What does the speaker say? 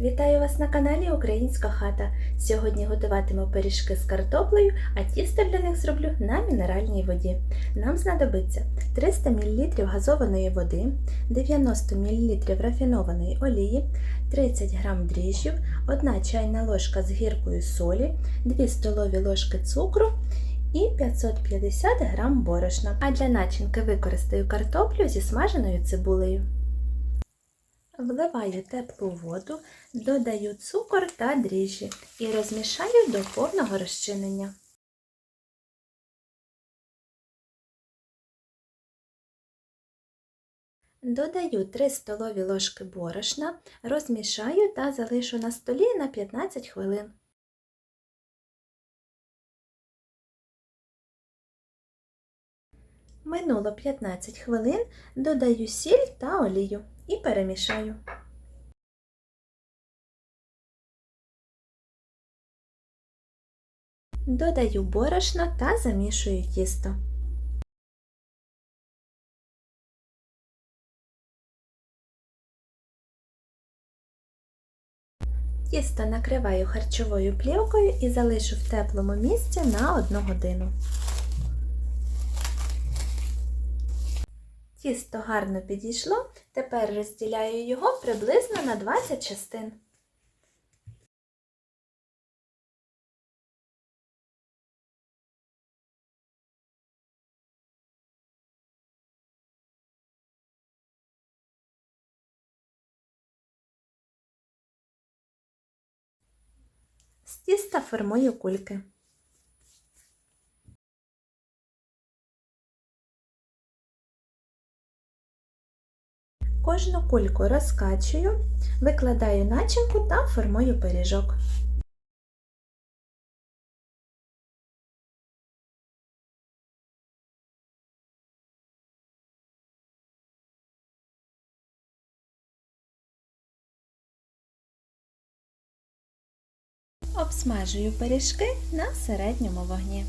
Вітаю вас на каналі Українська хата. Сьогодні готуватиму пиріжки з картоплею, а тісто для них зроблю на мінеральній воді. Нам знадобиться 300 мл газованої води, 90 мл рафінованої олії, 30 г дріжджів, 1 чайна ложка з гіркою солі, 2 столові ложки цукру і 550 г борошна. А для начинки використаю картоплю зі смаженою цибулею. Вливаю теплу воду, додаю цукор та дріжджі і розмішаю до повного розчинення. Додаю 3 столові ложки борошна, розмішаю та залишу на столі на 15 хвилин. Минуло 15 хвилин, додаю сіль та олію і перемішаю. Додаю борошно та замішую тісто. Тісто накриваю харчовою плівкою і залишу в теплому місці на 1 годину. Тісто гарно підійшло, тепер розділяю його приблизно на 20 частин. З тіста формую кульки. Кожну кульку розкачую, викладаю начинку та формую пиріжок. Обсмажую пиріжки на середньому вогні.